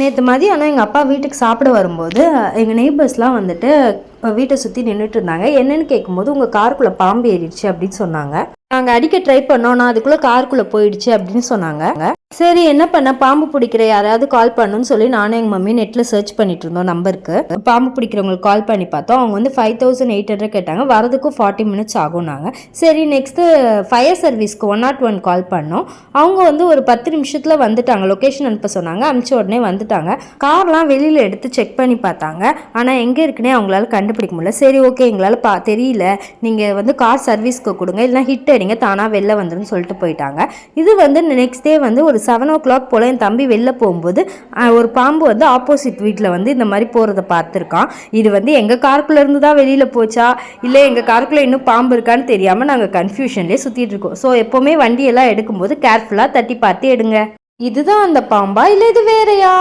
நேற்று மதியானம் எங்கள் அப்பா வீட்டுக்கு சாப்பிட வரும்போது எங்கள் நெய்பர்ஸ்லாம் வந்துட்டு வீட்டை சுற்றி நின்றுட்டு இருந்தாங்க. என்னென்னு கேட்கும்போது உங்கள் காருக்குள்ளே பாம்பு ஏறிடுச்சு அப்படின்னு சொன்னாங்க. நாங்கள் அடிக்க ட்ரை பண்ணோம் நான் அதுக்குள்ளே காருக்குள்ளே போயிடுச்சு அப்படின்னு சொன்னாங்க. சரி என்ன பண்ண? பாம்பு பிடிக்கிற யாராவது கால் பண்ணுன்னு சொல்லி நானும் எங்கள் மம்மி நெட்டில் சர்ச் பண்ணிட்டு இருந்தோம் நம்பருக்கு பாம்பு பிடிக்கிறவங்களுக்கு கால் பண்ணி பார்த்தோம். அவங்க வந்து ஃபைவ் தௌசண்ட் எயிட் ஹண்ட்ரட் கேட்டாங்க. வரதுக்கும் ஃபார்ட்டி மினிட்ஸ் ஆகும்னாங்க சரி நெக்ஸ்ட்டு ஃபயர் சர்வீஸ்க்கு ஒன் நாட் ஒன் கால் பண்ணோம். அவங்க வந்து ஒரு பத்து நிமிஷத்தில் வந்துட்டாங்க. லொக்கேஷன் அனுப்ப சொன்னாங்க. அனுப்பிச்ச உடனே வந்துட்டாங்க. கார்லாம் வெளியில் எடுத்து செக் பண்ணி பார்த்தாங்க. ஆனால் எங்கே இருக்குன்னே அவங்களால கண்டுபிடிக்க முடியல. சரி ஓகே எங்களால் பா தெரியல. நீங்கள் வந்து கார் சர்வீஸ்க்கு கொடுங்க. இல்லைனா ஹிட் அடிங்க தானாக வெளில வந்துருன்னு சொல்லிட்டு போயிட்டாங்க. இது வந்து நெக்ஸ்ட் டே வந்து ஒரு செவன் ஓ கிளாக் போல் என் தம்பி வெளில போகும்போது ஒரு பாம்பு வந்து ஆப்போசிட் வீட்டில் வந்து இந்த மாதிரி போகிறத பார்த்துருக்கான். இது வந்து எங்கள் காருக்குள்ளே இருந்து தான் வெளியில் போச்சா? இல்லை எங்கள் காருக்குள்ளே இன்னும் பாம்பு இருக்கான்னு தெரியாமல் நாங்கள் கன்ஃபியூஷன்லேயே சுற்றிட்டு இருக்கோம். ஸோ எப்போவுமே வண்டியெல்லாம் எடுக்கும்போது கேர்ஃபுல்லாக தட்டி பார்த்து எடுங்க. இதுதான் அந்த பாம்பா? இல்லை இது வேறையா?